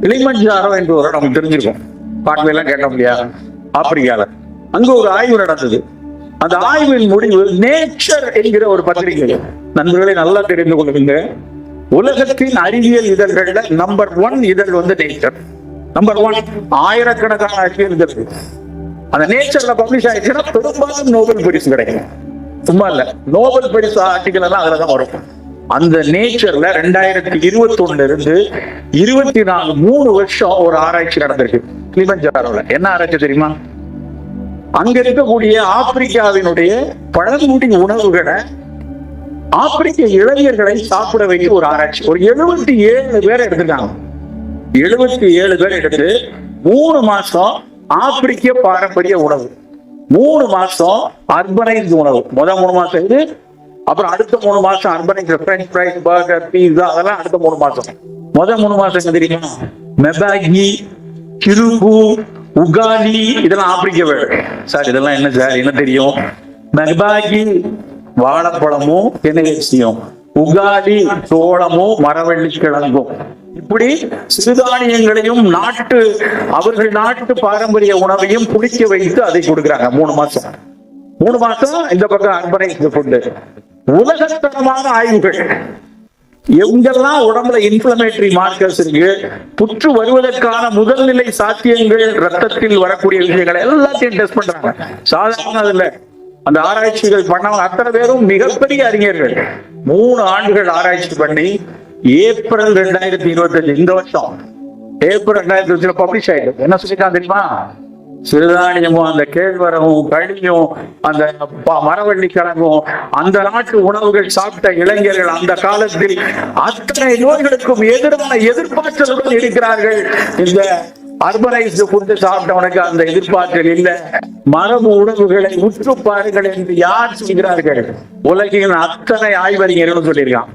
Kilimanjaro என்று ஒரு இடம் நமக்கு தெரிஞ்சிருக்கும். பாட்டுலாம் கேட்டோம் இல்லையா ஆப்பிரிக்கால. அங்க ஒரு ஆய்வு நடந்தது. அந்த ஆய்வின் முடிவு நேச்சர் என்கிற ஒரு பத்திரிகை. நண்பர்களை நல்லா தெரிந்து கொள்ளுங்க. உலகத்தின் அறிவியல் இதழ்கள்ல நம்பர் ஒன் இதழ் வந்து நேச்சர் நம்பர் ஒன் ஆயிரக்கணக்கான அறிவியல் இதழ்கள் அந்த நேச்சர்ல பப்ளிஷ் ஆயிடுச்சுன்னா பெரும்பாலும் நோபல் பரிசு கிடைக்கும். சும்மா இல்ல நோபல் பரிசு ஆர்டிகல் எல்லாம் அதுலதான் வரும். அந்த நேச்சர்ல ரெண்டாயிரத்தி இருபத்தி ஒண்ணுல இருந்து இருபத்தி நாலு மூணு வருஷம் ஒரு ஆராய்ச்சி நடந்திருக்கு. கிளிமஞ்சாரோல என்ன ஆராய்ச்சி தெரியுமா? அங்க இருக்கக்கூடிய ஆப்பிரிக்காவினுடைய பழங்குடி உணவுகளை ஆப்பிரிக்க இளைஞர்களை சாப்பிட வைக்க ஒரு ஆராய்ச்சி. ஒரு எழுபத்தி ஏழு பேர் எடுத்திருக்காங்க. எழுபத்தி ஏழு பேர் எடுத்து மூணு மாசம் ஆப்பிரிக்க பாரம்பரிய உணவு. மூணு மாசம் அர்பனைஸ் உணவு. முத மூணு மாசம் இது அப்புறம் அடுத்த மூணு மாசம் அர்பனிக் ஃப்ரெஞ்ச் ஃப்ரைஸ் பர்கர் பீஸா அதெல்லாம் அடுத்த மூணு மாசம். முத மூணு மாசம் என்ன தெரியுமா? மெபாகி கிருபு உகாலி இதெல்லாம் ஆப்பிரிக்க வேர்டு. சார் இதெல்லாம் என்ன சார்? என்ன தெரியும்? மெபாகி வாழைப்பழமும் தென்னகரிசியும் உகாலி சோளமும் மரவள்ளி கிழங்கும் இப்படி சிறுதானியங்களையும் நாட்டு அவர்கள் நாட்டு பாரம்பரிய உணவையும் குடிக்க வைத்து அதை கொடுக்குறாங்க. மூணு மாசம். மூணு மாசம் இந்த பக்கம் அர்பனைஸ்ட் ஃபுட்டு உலகத்தரமான ஆய்வுகள். எங்கெல்லாம் உடம்புல இன்ஃபிளமேட்டரி மார்க்கர்ஸ் இருக்கு புற்று வருவதற்கான முதல்நிலை சாத்தியங்கள் ரத்தத்தில் வரக்கூடிய விஷயங்களை எல்லாத்தையும் டெஸ்ட் பண்றாங்க. சாதாரண இல்ல அந்த ஆராய்ச்சிகள் பண்ணவங்க அத்தனை பேரும் மிகப்பெரிய அறிஞர்கள். மூணு ஆண்டுகள் ஆராய்ச்சி பண்ணி ஏப்ரல் ரெண்டாயிரத்தி இருபத்தஞ்சு இந்த வருஷம். ஏப்ரல் ரெண்டாயிரத்தி இருபத்துல பப்ளிஷ் ஆயிடுது. என்ன சொல்லிட்டான் தெரியுமா? சிறுதானியமும் அந்த கேழ்வரவும் களியும் அந்த ப- மரவள்ளி கிழங்கும் அந்த நாட்டு உணவுகள் சாப்பிட்ட இளைஞர்கள் அந்த காலத்தில் அத்தனை நோய்களுக்கும் எதிரான எதிர்பார்த்தலுடன் இருக்கிறார்கள். இந்த அர்பனைஸ்டு ஃபுட்டு சாப்பிட்டவனுக்கு அந்த எதிர்பார்த்தல் இல்ல. மரபு உணவுகளை உற்று பாருங்கள் என்று யார் சொல்கிறார்கள்? உலகின் அத்தனை ஆய்வறிஞர்களும் சொல்லியிருக்கான்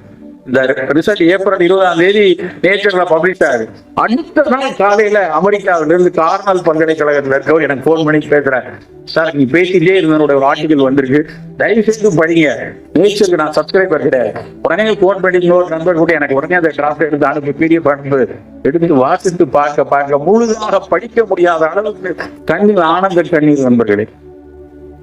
இந்த ரிசல்ட் ஏப்ரல் இருபதாம் தேதி நேச்சர்ல பப்ளிஷ் ஆகுது. அடுத்த நாள் காலையில அமெரிக்காவில இருந்து கார்னல் பல்கலைக்கழகத்துல இருக்கவர் எனக்கு போன் பண்ணி பேசுறேன். சார் நீ பேசிட்டே இருந்தனோட ஒரு ஆர்டிகல் வந்திருக்கு. தயவு செய்து படிங்க. நேச்சருக்கு நான் சப்ஸ்கிரைபர் கிடையாது. உடனே போன் பண்ணி இன்னொரு நண்பர் கூட எனக்கு உடனே அந்த டிராஃப்ட் எடுத்து அனுப்பி பிடிஎஃப் அனுப்பு. எடுத்து வாசித்து பார்க்க பார்க்க முழுதாக படிக்க முடியாத அளவுக்கு கண்ணீர் ஆனந்த கண்ணீர் நண்பர்களே.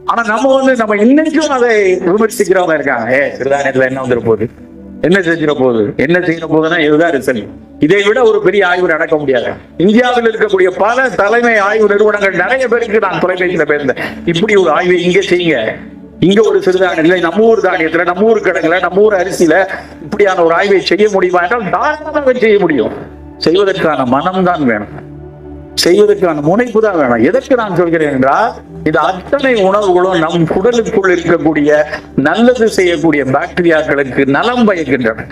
ஆனா நம்ம வந்து நம்ம இன்னைக்கும் அதை விமர்சிக்கிறவங்க இருக்காங்க. ஏ சிறுதானியத்துல என்ன வந்துரு போகுது? என்ன செஞ்சிட போகுது என்ன செய்யற போகுதுன்னா இதுதான் ரிசல்ட் இதை விட ஒரு பெரிய ஆய்வு நடக்க முடியாது. இந்தியாவில் இருக்கக்கூடிய பல தலைமை ஆய்வு நிறுவனங்கள் நிறைய பேருக்கு நான் தொலைபேசியில பேருந்தேன் இப்படி ஒரு ஆய்வை இங்க செய்யுங்க. இங்க ஒரு சிறுதானியத்துல நம்ம ஊர் தானியத்துல நம்ம ஊர் கிடங்குல நம்ம ஊர் அரிசியில இப்படியான ஒரு ஆய்வை செய்ய முடியுமா என்றால் தாராளமாக செய்ய முடியும். செய்வதற்கான மனம்தான் வேணும். செய்வதற்கான முனைப்பு தான் வேணும். எதற்கு நான் சொல்கிறேன் என்றால் இது அத்தனை உணவுகளும் நம் குடலுக்குள் இருக்கக்கூடிய நல்லது செய்யக்கூடிய பாக்டீரியாக்களுக்கு நலம் பயக்கின்றன.